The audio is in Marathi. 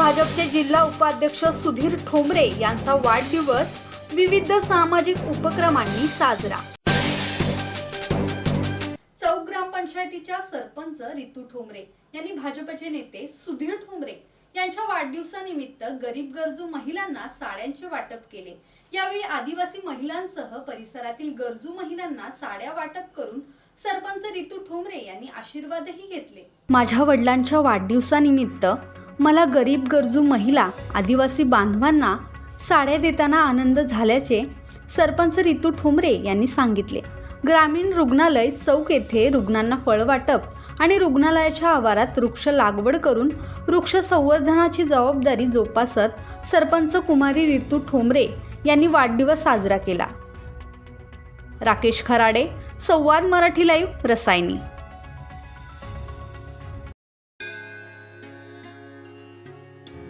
भाजपचे जिल्हा उपाध्यक्ष सुधीर ठोंबरे यांचा वाढदिवस विविध सामाजिक उपक्रमांनी साजरा. चौक ग्रामपंचायतीच्या सरपंच रितू ठोंबरे यांनी भाजपचे नेते सुधीर ठोंबरे यांच्या वाढदिवसानिमित्त गरीब गरजू महिलांना साड्यांचे वाटप केले. यावेळी आदिवासी महिलांसह परिसरातील गरजू महिलांना साड्या वाटप करून सरपंच रितू ठोंबरे यांनी आशीर्वादही घेतले. माझ्या वडिलांच्या वाढदिवसानिमित्त मला गरीब गरजू महिला आदिवासी बांधवांना साड्या देताना आनंद झाल्याचे सरपंच रितू ठोंबरे यांनी सांगितले. ग्रामीण रुग्णालय चौक येथे रुग्णांना फळ वाटप आणि रुग्णालयाच्या आवारात वृक्ष लागवड करून वृक्ष संवर्धनाची जबाबदारी जोपासत सरपंच कुमारी रितू ठोंबरे यांनी वाढदिवस साजरा केला. राकेश खराडे संवाद मराठी लाईव्ह रसायनी.